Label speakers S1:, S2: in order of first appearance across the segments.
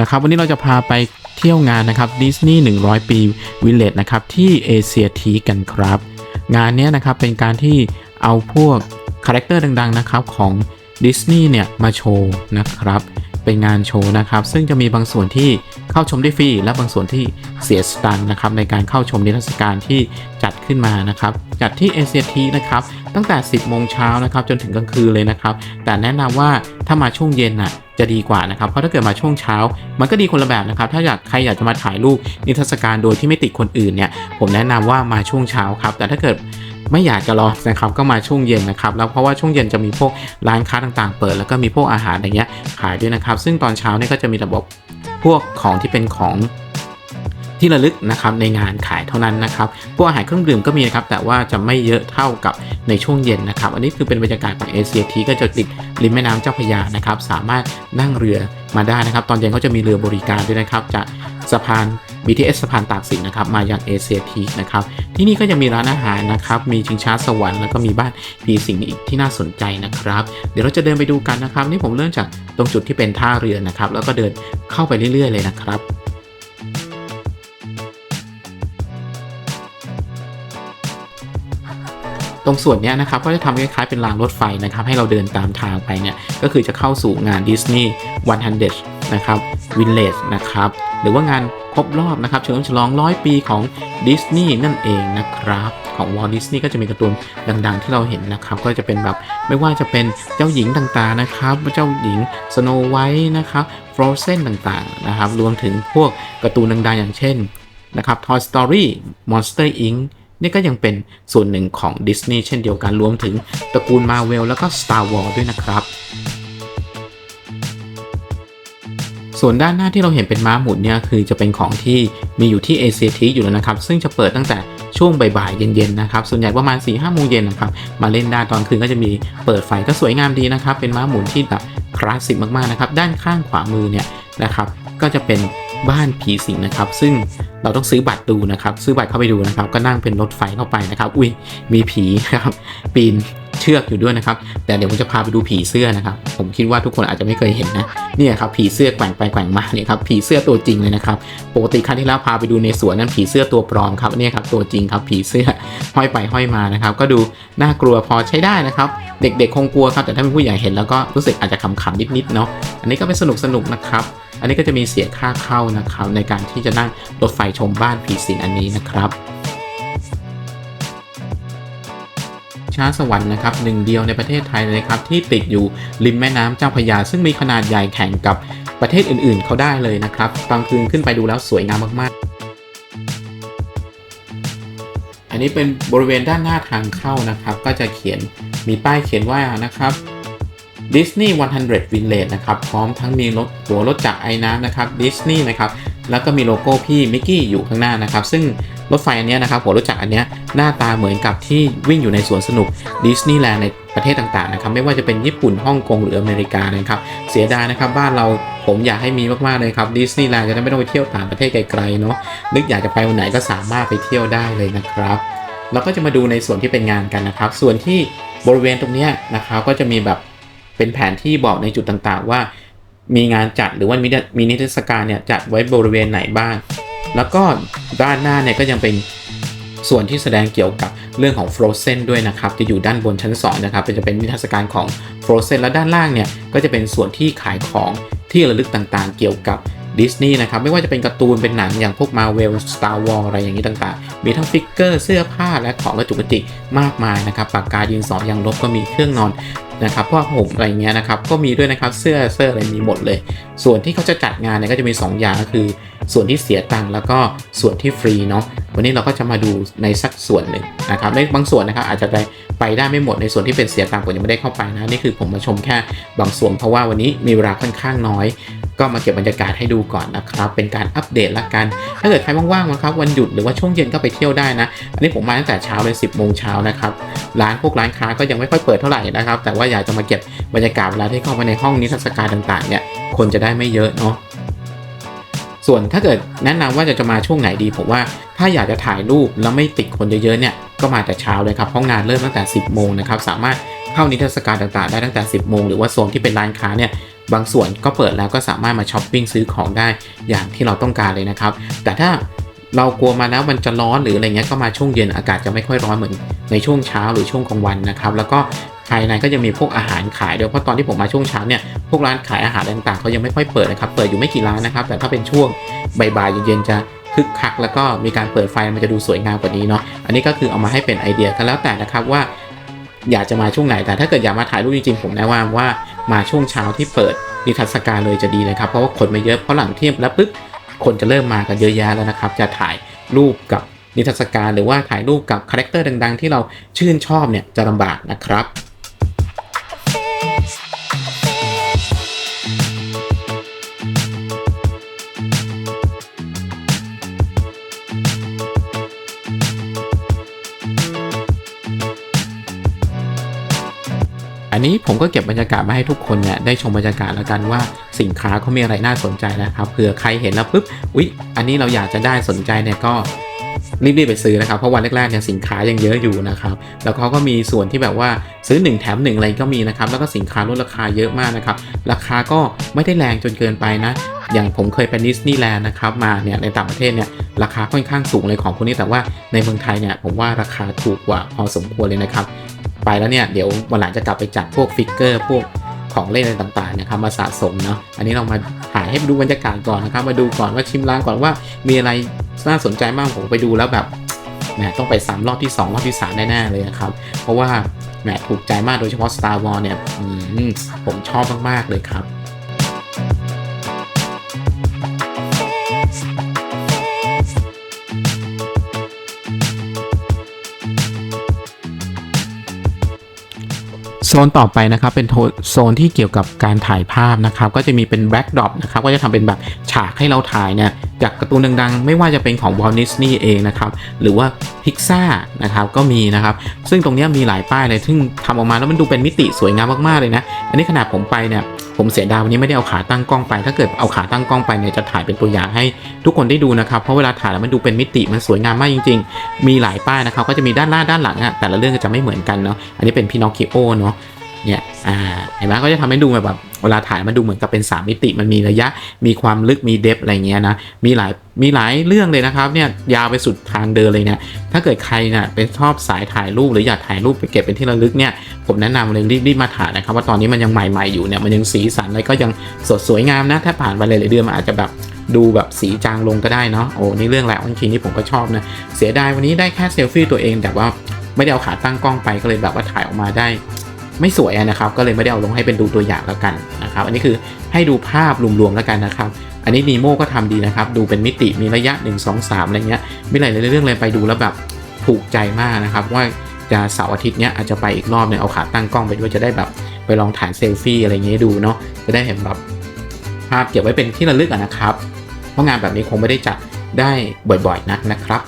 S1: นะครับวันนี้เราจะพาไปเที่ยวงานนะครับดิสนีย์100 ปีวิลเลจนะครับที่เอเชียทีกันครับ งานนี้นะครับเป็นการที่เอาพวกคาแรคเตอร์ดังๆนะครับของดิสนีย์เนี่ยมาโชว์นะครับ เป็นงานโชว์นะครับ ซึ่งจะมีบางส่วนที่เข้าชมได้ฟรีและบางส่วนที่เสียสตังค์นะครับในการเข้าชมนิทรรศการที่จัดขึ้นมานะครับ จัดที่เอเชียทีนะครับตั้งแต่ 10 โมงเช้านะครับจนถึงกลางคืนเลยนะครับ แต่แนะนำว่าถ้ามาช่วงเย็นน่ะจะดีกว่านะครับ เพราะถ้าเกิดมาช่วงเช้า มันก็ดีคนละแบบนะครับ ถ้าอยากใครอยากจะมาถ่ายรูปนิทรรศการโดยที่ไม่ติดคนอื่นเนี่ย ผมแนะนำว่ามาช่วงเช้าครับ แต่ถ้าเกิด ไม่อยากจะรอนะครับก็มาช่วงเย็นนะครับแล้วเพราะว่าช่วงเย็นจะมีพวกร้านค้าต่างๆ เปิด แล้วก็มีพวกอาหารอะไรเงี้ยขายด้วยนะครับ ซึ่งตอนเช้าเนี่ยก็จะมีระบบพวกของที่เป็นของที่ระลึกนะครับในงานขายเท่านั้นนะครับพวกอาหารเครื่องดื่มก็มีนะครับแต่ว่าจะไม่เยอะเท่ากับในช่วงเย็นนะครับ อันนี้คือเป็นบรรยากาศของเอเชียทีก็จะติดริมแม่น้ำเจ้าพระยานะครับ สามารถนั่งเรือมาได้นะครับ ตอนเย็นเขาจะมีเรือบริการด้วยนะครับจาก สะพาน BTS สะพานตากสินนะครับมายังเอเชียทีนะครับที่นี่ก็ยังมีร้านอาหารนะครับมีชิงช้าสวรรค์แล้วก็มีบ้านผีสิงอีกที่น่าสนใจนะครับ เดี๋ยวเราจะเดินไปดูกันนะครับ นี่ผมเริ่มจากตรงจุดที่เป็นท่าเรือนะครับ แล้วก็เดินเข้าไปเรื่อย ๆ เลยนะครับตรงส่วนนี้นะครับก็จะทำคล้ายๆเป็นรางรถไฟนะครับให้เราเดินตามทางไปเนี่ยก็คือจะเข้าสู่งานดิสนีย์100น นะครับวินเลจนะครับหรือว่างานครบรอบนะครับเฉลิมฉลองร้อยปีของดิสนีย์นั่นเองนะครับของวอลดิสนีย์ก็จะมีการ์ตูนดัง ๆ ที่เราเห็นนะครับ ก็จะเป็นแบบไม่ว่าจะเป็นเจ้าหญิงต่างๆนะครับ เจ้าหญิงสโนไวท์นะครับฟรอเซนต่างๆนะครับ รวมถึงพวกการ์ตูนดังๆ อย่างเช่นนะครับ Toy Story Monster Inc นี่ก็ยังเป็นส่วนหนึ่งของดิสนีย์เช่นเดียวกันรวมถึงตระกูลมาเวลแล้วก็ Star Wars ด้วยนะครับ ส่วนด้านหน้าที่เราเห็นเป็นม้าหมุนเนี่ยคือจะเป็นของที่มีอยู่ที่เอเชียทีอยู่แล้วนะครับ ซึ่งจะเปิดตั้งแต่ช่วงบ่ายๆเย็นๆนะครับ ส่วนใหญ่ประมาณ4ี่ห้าโมงเย็นนะครับ มาเล่นได้ตอนคืนก็จะมีเปิดไฟก็สวยงามดีนะครับ เป็นม้าหมุนที่แบบคลาสสิกมากๆนะครับ ด้านข้างขวามือเนี่ยนะครับ ก็จะเป็นบ้านผีสิงนะครับ ซึ่ง เราต้องซื้อบัตรดูนะครับ ซื้อบัตรเข้าไปดูนะครับ ก็นั่งเป็นรถไฟเข้าไปนะครับ อุ้ยมีผีนะครับ ปีนเชือกอยู่ด้วยนะครับ แต่เดี๋ยวผมจะพาไปดูผีเสื้อนะครับ ผมคิดว่าทุกคนอาจจะไม่เคยเห็นนะ เนี่ยครับผีเสื้อแกว่งไปแกว่งมาเนี่ยครับ ผีเสื้อตัวจริงเลยนะครับ ปกติครั้งที่แล้วพาไปดูในสวนนั้นผีเสื้อตัวปลอมครับ เนี่ยครับตัวจริงครับผีเสื้อห้อยไปห้อยมานะครับ ก็ดูน่ากลัวพอใช้ได้นะครับ เด็กๆคงกลัวครับ แต่ถ้าเป็นผู้ใหญ่เห็นแล้วก็รู้สึกอาจจะขำๆนิดๆเนาะ อันนี้ก็เป็นสนุกสนุกๆนะครับ อันนี้ก็จะมีเสียค่าเข้านะครับในการที่จะนั่งรถไฟชมบ้านผีสิงอันนี้นะครับช้าสวรรค์นะครับหนึ่งเดียวในประเทศไทยเลยครับที่ติดอยู่ริมแม่น้ำเจ้าพระยา ซึ่งมีขนาดใหญ่แข่งกับประเทศอื่นๆ เขาได้เลยนะครับกลางคืนขึ้นไปดูแล้วสวยงามมากๆ อันนี้เป็นบริเวณด้านหน้าทางเข้านะครับ ก็จะเขียนมีป้ายเขียนว่านะครับ Disney 100 Village นะครับ พร้อมทั้งมีรถหัวรถจักรไอ้น้ำนะครับ Disney นะครับ แล้วก็มีโลโก้พี่มิกกี้อยู่ข้างหน้านะครับ ซึ่งรถไฟอันนี้นะครับหัวรถจักรอันนี้หน้าตาเหมือนกับที่วิ่งอยู่ในสวนสนุกดิสนีย์แลนด์ในประเทศต่างๆนะครับ ไม่ว่าจะเป็นญี่ปุ่นฮ่องกงหรืออเมริกานะครับ เสียดายนะครับบ้านเราผมอยากให้มีมากๆเลยครับดิสนีย์แลนด์จะได้ไม่ต้องไปเที่ยวต่างประเทศไกลๆเนาะนึกอยากจะไปวันไหนก็สามารถไปเที่ยวได้เลยนะครับเราก็จะมาดูในส่วนที่เป็นงานกันนะครับ ส่วนที่บริเวณตรงนี้นะครับก็จะมีแบบ เป็นแผนที่บอกในจุดต่างๆ ว่า มีงานจัดหรือว่ามีมีนิทรรศการเนี่ยจัดไว้บริเวณไหนบ้าง แล้วก็ด้านหน้าเนี่ยก็ยังเป็นส่วนที่แสดงเกี่ยวกับเรื่องของ Frozen ด้วยนะครับ จะอยู่ด้านบนชั้น 2 นะครับจะเป็นนิทรรศการของ Frozen และด้านล่างเนี่ยก็จะเป็นส่วนที่ขายของที่ระลึกต่างๆ เกี่ยวกับดิสนีย์นะครับไม่ว่าจะเป็นการ์ตูนเป็นหนังอย่างพวก Marvel Star Wars อะไรอย่างนี้ต่างๆ มีทั้งฟิกเกอร์เสื้อผ้าและของกระจุกกระจิกมากมายนะครับปากกาดินสอยางลบก็มีเครื่องนอน นะครับผ้าห่มอะไรเงี้ยนะครับก็มีด้วยนะครับเสื้อเสื้ออะไรมีหมดเลย ส่วนที่เขาจะจัดงานเนี่ยก็จะมี 2 อย่างก็คือ ส่วนที่เสียตังค์แล้วก็ส่วนที่ฟรีเนาะวันนี้เราก็จะมาดูในสักส่วนหนึ่งนะครับในบางส่วนนะครับอาจจะไปไปได้ไม่หมดในส่วนที่เป็นเสียตังค์ผมยังไม่ได้เข้าไปนะนี่คือผมมาชมแค่บางส่วนเพราะว่าวันนี้มีเวลาค่อนข้างน้อย ก็มาเก็บบรรยากาศให้ดูก่อนนะครับ เป็นการอัปเดตละกัน ถ้าเกิดใครว่างๆนะครับวันหยุดหรือว่าช่วงเย็นก็ไปเที่ยวได้นะ อันนี้ผมมาตั้งแต่เช้าเลย 10โมงเช้านะครับ ร้านพวกร้านค้าก็ยังไม่ค่อยเปิดเท่าไหร่นะครับ แต่ว่าอยากจะมาเก็บบรรยากาศเวลาที่เข้าไปในห้องนิทรรศการต่างๆเนี่ย คนจะได้ไม่เยอะเนาะ ส่วนถ้าเกิดแนะนำว่าจะจะมาช่วงไหนดีผมว่าถ้าอยากจะถ่ายรูปแล้วไม่ติดคนเยอะๆเนี่ย ก็มาแต่เช้าเลยครับเพราะงานเริ่มตั้งแต่ 10โมงนะครับ สามารถเข้านิทรรศการต่างๆ ได้ตั้งแต่ 10โมงหรือว่าโซนที่เป็นร้านค้าเนี่ย บางส่วนก็เปิดแล้วก็สามารถมาช้อปปิ้งซื้อของได้อย่างที่เราต้องการเลยนะครับ แต่ถ้าเรากลัวมาแล้วมันจะร้อนหรืออะไรเงี้ยก็มาช่วงเย็นอากาศจะไม่ค่อยร้อนเหมือนในช่วงเช้าหรือช่วงกลางวันนะครับ แล้วก็ภายในก็จะมีพวกอาหารขายด้วยเพราะตอนที่ผมมาช่วงเช้าเนี่ยพวกร้านขายอาหารต่างๆเขายังไม่ค่อยเปิดนะครับเปิดอยู่ไม่กี่ร้านนะครับ แต่ถ้าเป็นช่วงบ่ายๆเย็นๆจะคึกคักแล้วก็มีการเปิดไฟมันจะดูสวยงามกว่านี้เนาะอันนี้ก็คือเอามาให้เป็นไอเดียกันแล้วแต่นะครับว่า อยากจะมาช่วงไหนแต่ถ้าเกิดอยากมาถ่ายรูปจริงๆผมแนะนำว่า มาช่วงเช้าที่เปิดนิทรรศการเลยจะดีเลยครับ เพราะว่าคนไม่เยอะเพราะหลังเที่ยงแล้วปุ๊บคนจะเริ่มมากันเยอะแยะแล้วนะครับ จะถ่ายรูปกับนิทรรศการหรือว่าถ่ายรูปกับคาแรคเตอร์ดัง ๆ ที่เราชื่นชอบเนี่ยจะลำบากนะครับ อันนี้ผมก็เก็บบรรยากาศมาให้ทุกคนเนี่ยได้ชมบรรยากาศแล้วกันว่าสินค้าเขามีอะไรน่าสนใจนะครับเผื่อใครเห็นแล้วปุ๊บอุ๊ยอันนี้เราอยากจะได้สนใจเนี่ยก็รีบๆไปซื้อนะครับเพราะวันแรกๆเนี่ยสินค้ายังเยอะอยู่นะครับแล้วเขาก็มีส่วนที่แบบว่าซื้อ 1 แถม 1 อะไรก็มีนะครับแล้วก็สินค้าลดราคาเยอะมากนะครับราคาก็ไม่ได้แรงจนเกินไปนะ อย่างผมเคยไปดิสนีย์แลนด์นะครับมาเนี่ยในต่างประเทศเนี่ยราคาค่อนข้างสูงเลยของพวกนี้แต่ว่าในเมืองไทยเนี่ยผมว่าราคาถูกกว่าพอสมควรเลยนะครับ ไปแล้วเนี่ยเดี๋ยววันหลังจะกลับไปจัดพวกฟิกเกอร์พวกของเล่นอะไรต่างๆนะครับมาสะสมเนาะอันนี้เรามาถ่ายให้ดูบรรยากาศก่อนนะครับ มาดูก่อนว่าชิมร้านก่อนว่ามีอะไรน่าสนใจบ้างผมไปดูแล้วแบบแหมต้องไปซ้ำรอบที่ 2 รอบที่ 3 แน่ๆเลยนะครับ เพราะว่าแหมถูกใจมากโดยเฉพาะ Star Wars เนี่ยมผมชอบมากๆเลยครับ โซนต่อไปนะครับเป็นโซนที่เกี่ยวกับการถ่ายภาพนะครับก็จะมีเป็นแบ็กดรอปนะครับก็จะทำเป็นแบบฉากให้เราถ่ายเนี่ยจากการ์ตูนดังๆ ไม่ว่าจะเป็นของวอลนิสนี่เองนะครับหรือว่าพิกซ่านะครับก็มีนะครับซึ่งตรงนี้มีหลายป้ายเลยซึ่งทำออกมาแล้วมันดูเป็นมิติสวยงามมากๆเลยนะ อันนี้ขนาดผมไปเนี่ย ผมเสียดายวันนี้ไม่ได้เอาขาตั้งกล้องไป ถ้าเกิดเอาขาตั้งกล้องไปเนี่ยจะถ่ายเป็นตัวอย่างให้ทุกคนได้ดูนะครับ เพราะเวลาถ่ายแล้วมันดูเป็นมิติมันสวยงามมากจริง ๆ มีหลายป้ายนะครับ ก็จะมีด้านหน้าด้านหลังอะแต่ละเรื่องก็จะไม่เหมือนกันเนาะ อันนี้เป็นพินอคคิโอเนาะ เนี่ย อ่า เห็นไหมก็จะทำให้ดูแบบเวลาถ่ายมันดูเหมือนกับเป็น 3 มิติมันมีระยะมีความลึกมีเดฟอะไรเงี้ยนะมีหลายมีหลายเรื่องเลยนะครับเนี่ยยาวไปสุดทางเดินเลยเนี่ยถ้าเกิดใครเนี่ยเป็นชอบสายถ่ายรูปหรืออยากถ่ายรูปไปเก็บเป็นที่ระลึกเนี่ยผมแนะนำเลยรีบๆมาถ่ายนะครับว่าตอนนี้มันยังใหม่ๆอยู่เนี่ยมันยังสีสันอะไรก็ยังสดสวยงามนะถ้าผ่านไปหลายๆเดือนมันอาจจะแบบดูแบบสีจางลงก็ได้เนาะโอ้นี่เรื่องแหละจริงๆนี่ผมก็ชอบนะเสียดายวันนี้ได้แค่เซลฟี่ตัวเองแต่ว่าไม่ได้เอาขาตั้งกล้องไปก็เลยแบบว่าถ่ายออกมาได้ ไม่สวยนะครับ ก็เลยไม่ได้เอาลงให้เป็นดูตัวอย่างแล้วกันนะครับ อันนี้คือให้ดูภาพรวมๆแล้วกันนะครับ อันนี้นีโมก็ทำดีนะครับ ดูเป็นมิติมีระยะ 1 2 3อะไรเงี้ยมีหลายเรื่องเลยไปดูแล้วแบบถูกใจมากนะครับ ว่าจะเสาร์อาทิตย์เนี้ยอาจจะไปอีกรอบเนี่ยเอาขาตั้งกล้องไปด้วยจะได้แบบไปลองถ่ายเซลฟี่อะไรเงี้ยดูเนาะจะได้เห็นแบบภาพเก็บไว้เป็นที่ระลึกอะนะครับ เพราะงานแบบนี้คงไม่ได้จัดได้บ่อยๆนักนะครับ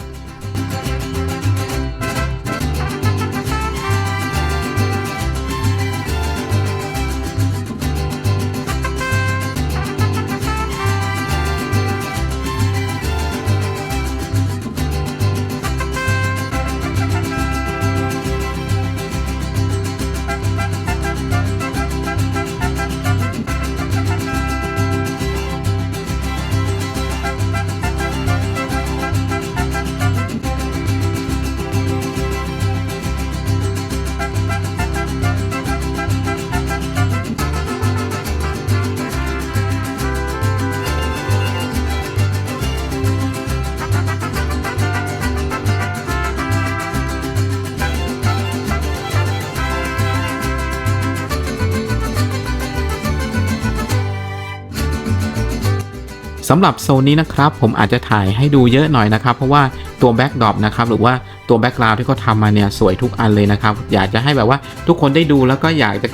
S1: สำหรับโซนนี้นะครับผมอาจจะถ่ายให้ดูเยอะหน่อยนะครับ เพราะว่าตัวแบ็กดรอปนะครับหรือว่าตัวแบ็กกราวด์ที่เขาทำมาเนี่ยสวยทุกอันเลยนะครับ อยากจะให้แบบว่าทุกคนได้ดูแล้วก็อยากจะ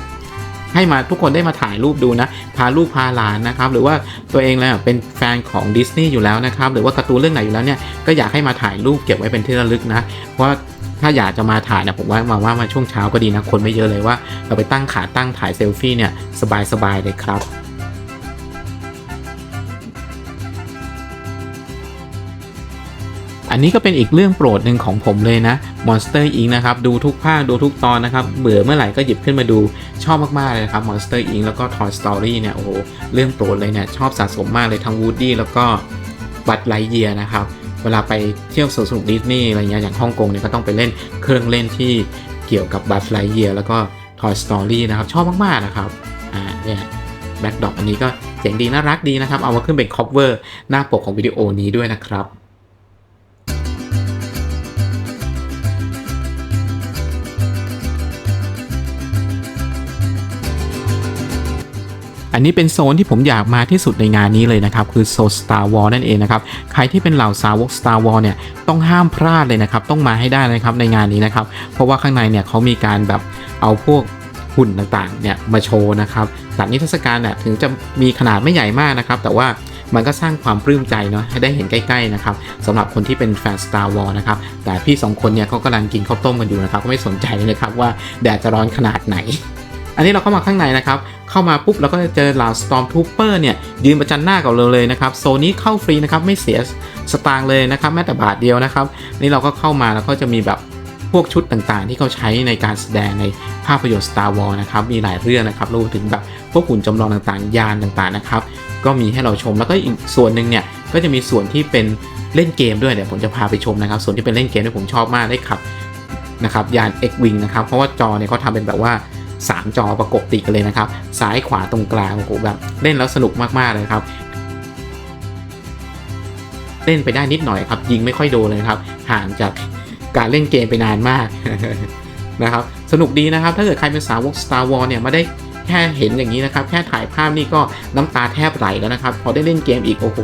S1: ให้มาทุกคนได้มาถ่ายรูปดูนะ พาลูกพาหลานนะครับ หรือว่าตัวเองแล้วเป็นแฟนของดิสนีย์อยู่แล้วนะครับ หรือว่าการ์ตูนเรื่องไหนอยู่แล้วเนี่ยก็อยากให้มาถ่ายรูปเก็บไว้เป็นที่ระลึกนะ เพราะว่าถ้าอยากจะมาถ่ายนะผมว่ามาว่ามาช่วงเช้าก็ดีนะคนไม่เยอะเลยว่า เราไปตั้งขาตั้งถ่ายเซลฟี่เนี่ยสบายๆเลยครับ อันนี้ก็เป็นอีกเรื่องโปรดหนึ่งของผมเลยนะ Monster Inc นะครับดูทุกภาคดูทุกตอนนะครับเบื่อเมื่อไหร่ก็หยิบขึ้นมาดูชอบมากๆเลยครับ Monster Inc แล้วก็ Toy Story เนี่ยโอ้โหเรื่องโปรดเลยเนี่ยชอบสะสมมากเลยทั้ง Woody แล้วก็บัตไลเยียนะครับเวลาไปเที่ยวสวนสนุกดิสนีย์อะไรเงี้ยอย่างฮ่องกงเนี่ยก็ต้องไปเล่นเครื่องเล่นที่เกี่ยวกับบัตไลเยียแล้วก็ Toy Story นะครับชอบมากๆนะครับอ่าเนี่ยแบ็กดอกอันนี้ก็เจ๋งดีน่ารักดีนะครับ เอามาขึ้นเป็น cover หน้าปกของวิดีโอนี้ด้วยนะครับ อันนี้เป็นโซนที่ผมอยากมาที่สุดในงานนี้เลยนะครับคือโซน Star Wars นั่นเองนะครับใครที่เป็นเหล่าสาวก Star Wars เนี่ยต้องห้ามพลาดเลยนะครับต้องมาให้ได้นะครับในงานนี้นะครับเพราะว่าข้างในเนี่ยเขามีการแบบเอาพวกหุ่นต่างๆเนี่ยมาโชว์นะครับแต่นิทรรศการเนี่ยถึงจะมีขนาดไม่ใหญ่มากนะครับแต่ว่ามันก็สร้างความปลื้มใจเนาะให้ได้เห็นใกล้ๆนะครับสำหรับคนที่เป็นแฟน Star Wars นะครับแต่พี่สองคนเนี่ยเขากำลังกินข้าวต้มกันอยู่นะครับก็ไม่สนใจเลยนะครับว่าแดดจะร้อนขนาดไหน อันนี้เราเข้ามาข้างในนะครับ เข้ามาปุ๊บเราก็จะเจอเหล่า Stormtrooper เนี่ยยืนประจันหน้ากับเราเลยนะครับ โซนนี้เข้าฟรีนะครับไม่เสียสตางค์เลยนะครับแม้แต่บาทเดียวนะครับ นี่เราก็เข้ามาแล้วก็จะมีแบบพวกชุดต่างๆ ที่เขาใช้ในการแสดงในภาพยนตร์ Star Wars นะครับ มีหลายเรื่องนะครับรวมถึงแบบพวกหุ่นจำลองต่างๆ ยานต่างๆนะครับ ก็มีให้เราชมแล้วก็อีกส่วนหนึ่งเนี่ยก็จะมีส่วนที่เป็นเล่นเกมด้วยเดี๋ยวผมจะพาไปชมนะครับ ส่วนที่เป็นเล่นเกมที่ผมชอบมากได้ขับนะครับยาน X-Wing นะครับเพราะว่าจอเนี่ยเขาทำเป็นแบบว่า 3 จอประกบติดกันเลยนะครับ ซ้ายขวาตรงกลางโอ้โหแบบเล่นแล้วสนุกมากๆเลยครับเล่นไปได้นิดหน่อยครับ ยิงไม่ค่อยโดนเลยครับ ห่างจากการเล่นเกมไปนานมากนะครับ สนุกดีนะครับ ถ้าเกิดใครเป็นสาวก Star Wars เนี่ยมาได้แค่เห็นอย่างนี้นะครับ แค่ถ่ายภาพนี่ก็น้ำตาแทบไหลแล้วนะครับ พอได้เล่นเกมอีก โอ้โห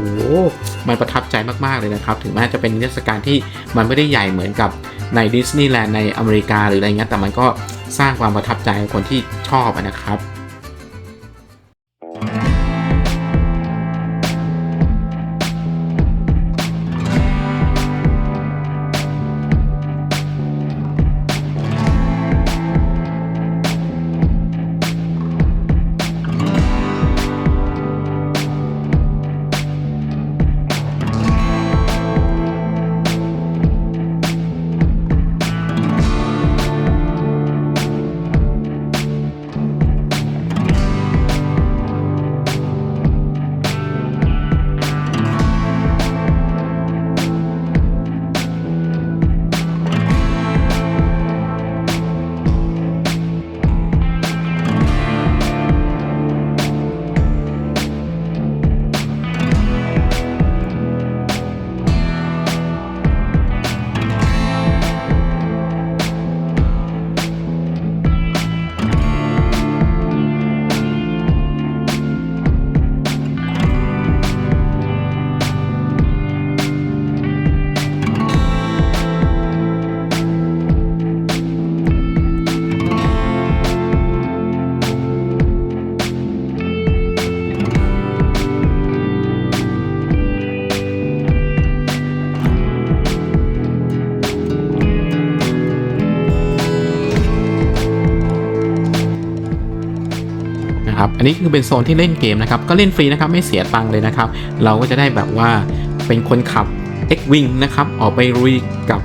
S1: มันประทับใจมากๆเลยนะครับ ถึงแม้จะเป็นนิทรรศการที่มันไม่ได้ใหญ่เหมือนกับ ในดิสนีย์แลนด์ในอเมริกาหรืออะไรเงี้ยแต่มันก็สร้างความประทับใจคนที่ชอบนะครับ อันนี้คือเป็นโซนที่เล่นเกมนะครับ ก็เล่นฟรีนะครับไม่เสียตังค์เลยนะครับ เราก็จะได้แบบว่าเป็นคนขับ X-Wing นะครับ ออกไปรุยกับ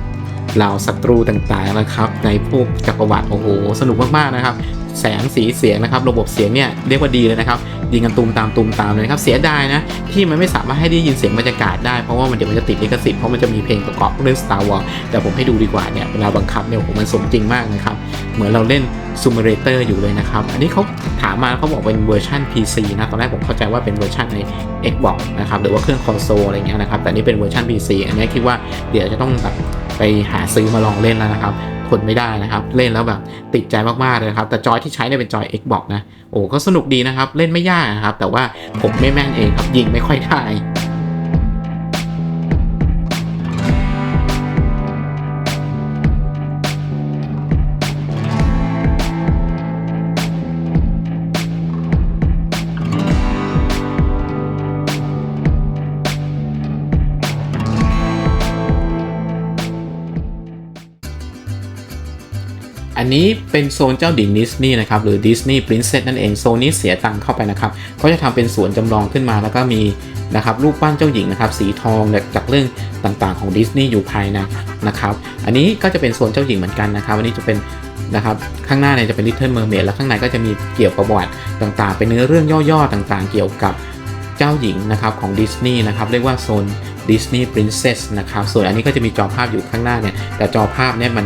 S1: เหล่าศัตรูต่างๆนะครับ ในพวกจักรวรรดิโอ้โห สนุกมากๆนะครับ แสงสีเสียงนะครับ ระบบเสียงเนี่ยเรียกว่าดีเลยนะครับ ยิงกันตูมตามตูมตามเลยครับ เสียดายนะ ที่มันไม่สามารถให้ได้ยินเสียงบรรยากาศได้ เพราะว่ามันเดี๋ยวมันจะติดลิขสิทธิ์เพราะมันจะมีเพลงประกอบเรื่อง Star Wars แต่ผมให้ดูดีกว่าเนี่ยเวลาบังคับเนี่ยโอ้โหมันสมจริงมากนะครับ เหมือนเราเล่น Simulator อยู่เลยนะครับ อันนี้เขาถามมาเขาบอกเป็นเวอร์ชัน PC นะ ตอนแรกผมเข้าใจว่าเป็นเวอร์ชันใน Xbox นะครับหรือว่าเครื่องคอนโซลอะไรเงี้ยนะครับแต่นี่เป็นเวอร์ชัน PC อันนี้คิดว่าเดี๋ยวจะต้องแบบไปหาซื้อมาลองเล่นแล้วนะครับ ทนไม่ได้นะครับ เล่นแล้วแบบติดใจมากๆเลยครับแต่จอยที่ใช้เนี่ยเป็นจอย Xbox นะโอ้ก็สนุกดีนะครับ เล่นไม่ยากนะครับแต่ว่าผมไม่แม่นเองครับยิงไม่ค่อยได้ อันนี้เป็นโซนเจ้าดิสนีย์นะครับหรือดิสนีย์ปรินเซสนั่นเองโซนนี้เสียตังค์เข้าไปนะครับเขาจะทำเป็นสวนจำลองขึ้นมาแล้วก็มีนะครับรูปปั้นเจ้าหญิงนะครับสีทองจากเรื่องต่างๆของดิสนีย์อยู่ภายในนะครับอันนี้ก็จะเป็นโซนเจ้าหญิงเหมือนกันนะครับอันนี้จะเป็นนะครับข้างหน้าเนี่ยจะเป็น Little Mermaid แล้วข้างในก็จะมีเกี่ยวกับประวัติต่างๆ เป็นเนื้อเรื่องย่อๆต่างๆ เกี่ยวกับเจ้าหญิงนะครับของดิสนีย์นะครับเรียกว่าโซน Disney Princess นะครับส่วนอันนี้ก็จะมีจอภาพอยู่ข้างหน้าเนี่ยแต่จอภาพเนี่ยมัน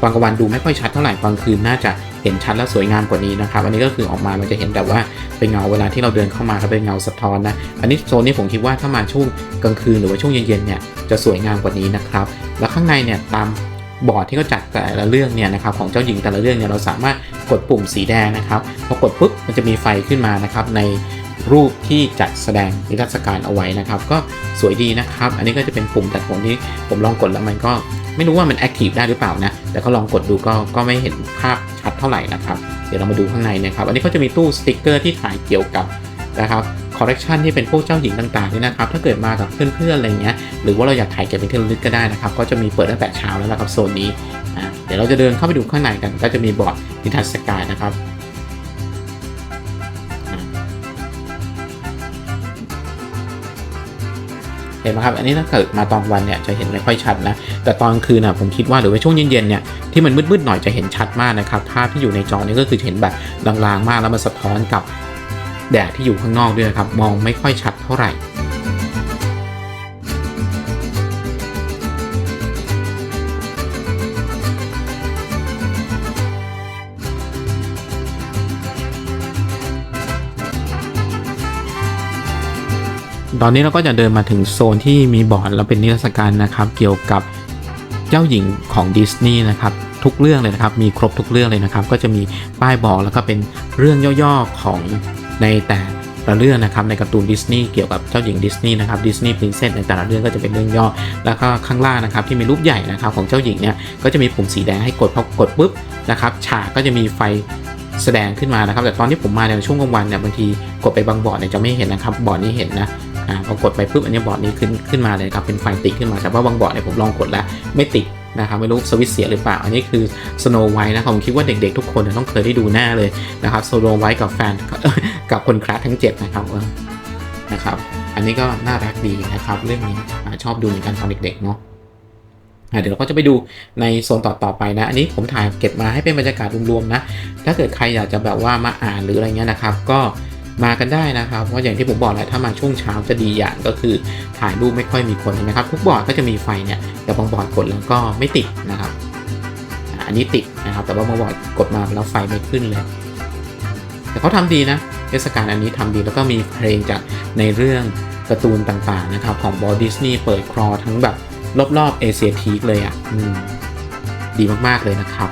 S1: ตอนกลางวันดูไม่ค่อยชัดเท่าไหร่กลางคืนน่าจะเห็นชัดและสวยงามกว่านี้นะครับอันนี้ก็คือออกมามันจะเห็นแต่ว่าเป็นเงาเวลาที่เราเดินเข้ามาก็เป็นเงาสะท้อนนะอันนี้โซนนี้ผมคิดว่าถ้ามาช่วงกลางคืนหรือว่าช่วงเย็นๆเนี่ยจะสวยงามกว่านี้นะครับแล้วข้างในเนี่ยตาม บอร์ดที่เขาจัดแต่ละเรื่องเนี่ยนะครับของเจ้าหญิงแต่ละเรื่องเนี่ยเราสามารถกดปุ่มสีแดงนะครับพอกดปุ๊บมันจะมีไฟขึ้นมานะครับในรูปที่จัดแสดงนิทรรศการเอาไว้นะครับ ก็สวยดีนะครับ อันนี้ก็จะเป็นปุ่มตัดผมที่ผมลองกดแล้วมันก็ไม่รู้ว่ามันแอคทีฟได้หรือเปล่านะ แต่ก็ลองกดดูก็ก็ไม่เห็นภาพชัดเท่าไหร่นะครับ เดี๋ยวเรามาดูข้างในนะครับ อันนี้ก็จะมีตู้สติกเกอร์ที่ถ่ายเกี่ยวกับนะครับ คอลเลกชันที่เป็นพวกเจ้าหญิงต่างๆนี่นะครับถ้าเกิดมากับเพื่อนๆอะไรเงี้ยหรือว่าเราอยากถ่ายเก็บเป็นที่ระลึกก็ได้นะครับก็จะมีเปิดตั้งแต่เช้าแล้วนะครับโซนนี้อ่าเดี๋ยวเราจะเดินเข้าไปดูข้างในกัน ก็จะมีบอร์ดนิทรรศการนะครับเห็นไหมครับ อันนี้ถ้าเกิดมาตอนวันเนี่ยจะเห็นไม่ค่อยชัดนะ แต่ตอนคืนนะผมคิดว่าหรือว่าช่วงเย็นๆเนี่ยที่มันมืดๆหน่อยจะเห็นชัดมากนะครับ ภาพที่อยู่ในจอนี่ก็คือเห็นแบบลางๆมากแล้วมันสะท้อนกับ แดดที่อยู่ข้างนอกด้วยนะครับ มองไม่ค่อยชัดเท่าไหร่ตอนนี้เราก็จะเดินมาถึงโซนที่มีบอร์ดแล้วเป็นนิทรรศการนะครับ เกี่ยวกับเจ้าหญิงของดิสนีย์นะครับทุกเรื่องเลยนะครับ มีครบทุกเรื่องเลยนะครับ ก็จะมีป้ายบอกแล้วก็เป็นเรื่องย่อๆของ ในแต่ละเรื่องนะครับในการ์ตูนดิสนีย์เกี่ยวกับเจ้าหญิงดิสนีย์นะครับดิสนีย์พรินเซสในแต่ละเรื่องก็จะเป็นเรื่องย่อ แล้วก็ข้างล่างนะครับที่มีรูปใหญ่นะครับของเจ้าหญิงเนี่ยก็จะมีปุ่มสีแดงให้กดพอกดปุ๊บนะครับฉากก็จะมีไฟแสดงขึ้นมานะครับ แต่ตอนที่ผมมาในช่วงกลางวันเนี่ยบางทีกดไปบางบอร์ดเนี่ยจะไม่เห็นนะครับบอร์ดนี้เห็นนะอ่าพอกดไปปุ๊บอันนี้บอร์ดนี้ขึ้นขึ้นมาเลยครับเป็นไฟติดขึ้นมาแต่ว่าบางบอร์ดเนี่ยผมลองกดแล้วไม่ติด นะครับไม่รู้สวิตเสียหรือเปล่า อันนี้คือ Snow White นะผมคิดว่าเด็กๆทุกคนต้องเคยได้ดูแน่เลยนะครับ Snow White กับแฟนกับคนคลาสทั้ง 7 นะครับนะครับ อันนี้ก็น่ารักดีนะครับ เรื่องนี้ชอบดูเหมือนกันตอนเด็กๆเนาะเดี๋ยวเราก็จะไปดูในโซนต่อๆไปนะ อันนี้ผมถ่ายเก็บมาให้เป็นบรรยากาศรวมๆนะ ถ้าเกิดใครอยากจะแบบว่ามาอ่านหรืออะไรเงี้ยนะครับ ก็ มากันได้นะครับเพราะอย่างที่ผมบอกแหละถ้ามาช่วงเช้าจะดีอย่างก็คือถ่ายรูปไม่ค่อยมีคนนะครับทุกบอร์ดก็จะมีไฟเนี่ยแต่บางบอร์ดกดแล้วก็ไม่ติดนะครับ อันนี้ติดนะครับ แต่ว่าบางบอร์ดกดมาแล้วไฟไม่ขึ้นเลย แต่เขาทำดีนะเทศกาลอันนี้ทำดีแล้วก็มีเพลงจากในเรื่องการ์ตูนต่างๆนะครับ ของบอดิสนีย์เปิดคลอทั้งแบบรอบๆเอเชียทีกเลยอะดีมากๆเลยนะครับ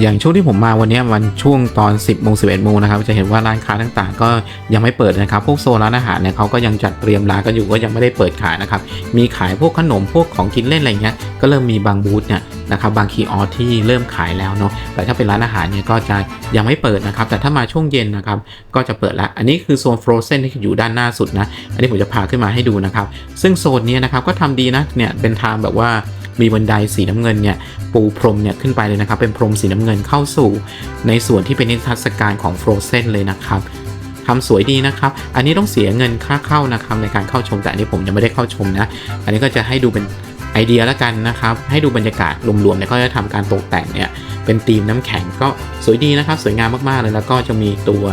S1: อย่างช่วงที่ผมมาวันนี้วันช่วงตอน 10โมง11โมงนะครับจะเห็นว่าร้านค้าต่างๆ ก็ยังไม่เปิดนะครับ พวกโซนร้านอาหารเนี่ยเขาก็ยังจัดเตรียมร้านกันอยู่ก็ยังไม่ได้เปิดขายนะครับ มีขายพวกขนมพวกของกินเล่นอะไรเงี้ยก็เริ่มมีบางบูธเนี่ยนะครับบางคีออที่เริ่มขายแล้วเนาะแต่ถ้าเป็นร้านอาหารเนี่ยก็จะยังไม่เปิดนะครับ แต่ถ้ามาช่วงเย็นนะครับก็จะเปิดละอันนี้คือโซนฟรอเซนที่อยู่ด้านหน้าสุดนะอันนี้ผมจะพาขึ้นมาให้ดูนะครับ ซึ่งโซนนี้นะครับก็ทำดีนะเนี่ยเป็นทางแบบว่า มีบันไดสีน้ำเงินเนี่ยปูพรมเนี่ยขึ้นไปเลยนะครับ เป็นพรมสีน้ำเงินเข้าสู่ ในส่วนที่เป็นนิทรรศการของ Frozen เลยนะครับทำสวยดีนะครับ อันนี้ต้องเสียเงินค่าเข้านะครับในการเข้าชม แต่อันนี้ผมยังไม่ได้เข้าชมนะ อันนี้ก็จะให้ดูเป็นไอเดียแล้วกันนะครับ ให้ดูบรรยากาศรวมๆเนี่ยก็จะทำการตกแต่งเนี่ยเป็นธีมน้ำแข็งก็สวยดีนะครับ สวยงามมากๆเลยแล้วก็จะมีตัว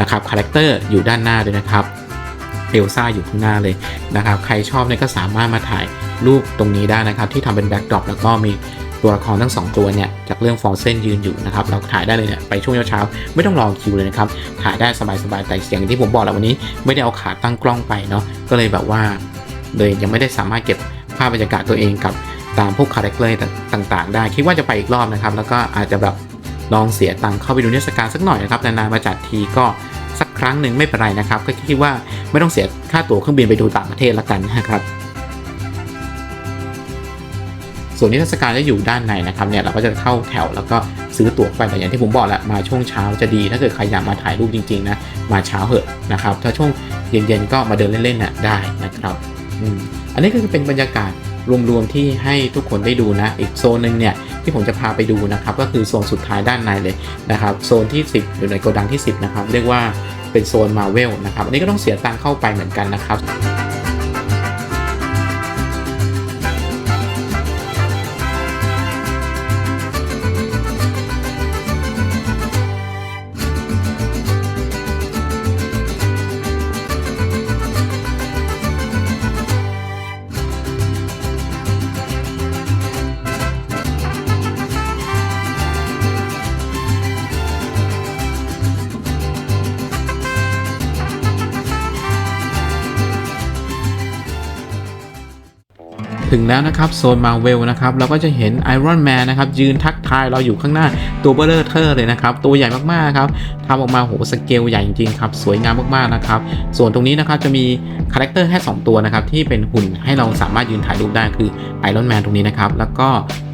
S1: นะครับคาแรคเตอร์อยู่ด้านหน้าด้วยนะครับ เอลซ่าอยู่ข้างหน้าเลยนะครับใครชอบเนี่ยก็สามารถมาถ่ายรูปตรงนี้ได้นะครับ ที่ทำเป็นแบ็กดรอปแล้วก็มีตัวละครทั้ง 2 ตัวเนี่ย จากเรื่องฟอร์เซนยืนอยู่นะครับ เราถ่ายได้เลยเนี่ย ไปช่วงเช้าๆไม่ต้องรอคิวเลยนะครับ ถ่ายได้สบายๆ แต่เสียงที่ผมบอกแล้ววันนี้ ไม่ได้เอาขาตั้งกล้องไปเนาะก็เลยแบบว่า เลยยังไม่ได้สามารถเก็บภาพบรรยากาศตัวเองกับตามพวกคาแรคเตอร์ต่างๆ ได้คิดว่าจะไปอีกรอบนะครับ แล้วก็อาจจะแบบลองเสียตังค์เข้าไปดูเทศกาลสักหน่อยนะครับนานๆมาจัดทีก็สักครั้งหนึ่งไม่เป็นไรนะครับ ก็คิดว่า ไม่ต้องเสียค่าตั๋วเครื่องบินไปดูต่างประเทศละกันนะครับ ส่วนนิทรรศการจะอยู่ด้านในนะครับเนี่ยเราก็จะเข้าแถวแล้วก็ซื้อตั๋วไปแต่อย่างที่ผมบอกแหละมาช่วงเช้าจะดี ถ้าเกิดใครอยากมาถ่ายรูปจริงๆนะมาเช้าเหอะนะครับ ถ้าช่วงเย็นๆก็มาเดินเล่นๆน่ะได้นะครับอ,อันนี้ก็คือเป็นบรรยากาศรวมๆที่ให้ทุกคนได้ดูนะ อีกโซนหนึ่งเนี่ยที่ผมจะพาไปดูนะครับ ก็คือโซนสุดท้ายด้านในเลยนะครับ โซนที่ 10 อยู่ในโกดังที่ 10 นะครับ เรียกว่า เป็นโซนมาเวลนะครับอันนี้ก็ต้องเสียตังค์เข้าไปเหมือนกันนะครับ ถึงแล้วนะครับโซนมาเวลนะครับเราก็จะเห็นไอรอนแมนนะครับยืนทักทายเราอยู่ข้างหน้าตัวเบลเลอร์เทอร์เลยนะครับ ตัวใหญ่มากๆครับทำออกมาโหสเกลใหญ่จริงๆครับ สวยงามมากๆนะครับ ส่วนตรงนี้นะครับจะมีคาแรคเตอร์แค่2ตัวนะครับ ที่เป็นหุ่นให้เราสามารถยืนถ่ายรูปได้คือไอรอนแมนตรงนี้นะครับ แล้วก็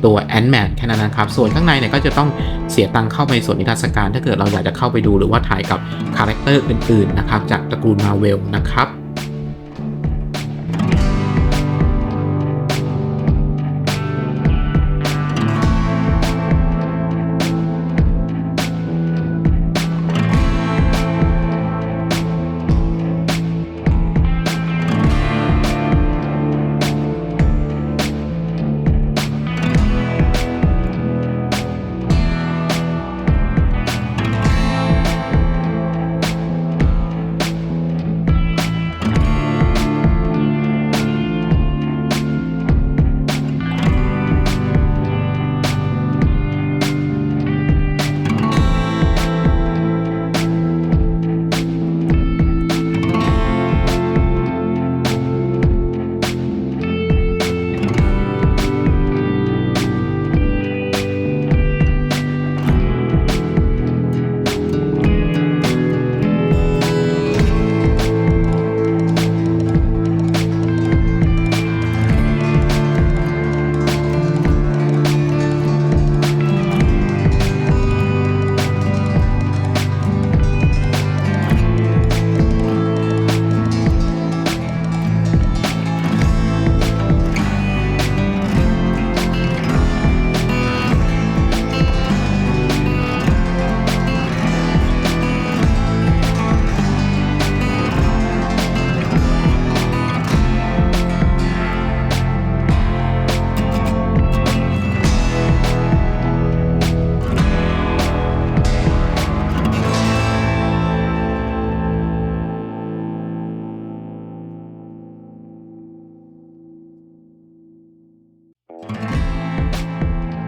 S1: ตัวแอนด์แมนแค่นั้นนะครับ ส่วนข้างในเนี่ยก็จะต้องเสียตังค์เข้าไปส่วนนิทรรศการ ถ้าเกิดเราอยากจะเข้าไปดูหรือว่าถ่ายกับคาแรคเตอร์อื่นๆนะครับจากตระกูลมาเวลนะครับ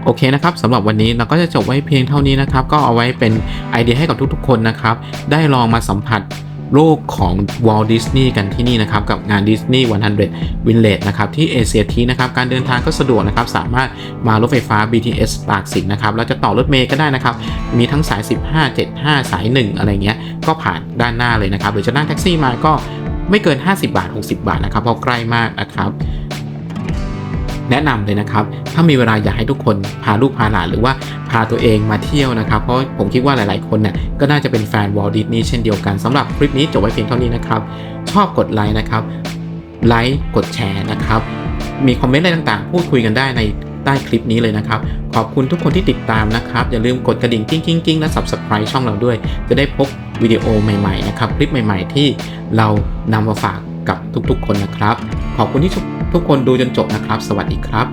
S1: โอเคนะครับสำหรับวันนี้เราก็จะจบไว้เพียงเท่านี้นะครับ ก็เอาไว้เป็นไอเดียให้กับทุกๆ คนนะครับ ได้ลองมาสัมผัสโลกของ Walt Disney กันที่นี่นะครับ กับงาน Disney 100 Village นะครับ ที่เอเชียทีนะครับ การเดินทางก็สะดวกนะครับ สามารถมารถไฟฟ้า BTS ตากสินนะครับ แล้วจะต่อรถเมล์ก็ได้นะครับ มีทั้งสาย 15 75 สาย 1 อะไรเงี้ย ก็ผ่านด้านหน้าเลยนะครับ หรือจะนั่งแท็กซี่มาก็ไม่เกิน 50 บาท 60 บาทนะครับเพราะใกล้มากนะครับ แนะนำเลยนะครับ ถ้ามีเวลาอยากให้ทุกคนพาลูกพาหลานหรือว่าพาตัวเองมาเที่ยวนะครับ เพราะผมคิดว่าหลายๆ คนเนี่ยก็น่าจะเป็นแฟนวอลดิสนีย์เช่นเดียวกันสำหรับคลิปนี้จบไว้เพียงเท่านี้นะครับ ชอบกดไลค์นะครับ ไลค์กดแชร์นะครับ มีคอมเมนต์อะไรต่างๆ พูดคุยกันได้ในใต้คลิปนี้เลยนะครับ ขอบคุณทุกคนที่ติดตามนะครับ อย่าลืมกดกระดิ่งกิ้งกิ้งกิ้งและ subscribe ช่องเราด้วย จะได้พบวิดีโอใหม่ ๆ นะครับ คลิปใหม่ ๆ ที่เรานำมาฝากกับทุกๆ คนนะครับ ขอบคุณที่ทุก ทุกคนดูจนจบนะครับ สวัสดีครับ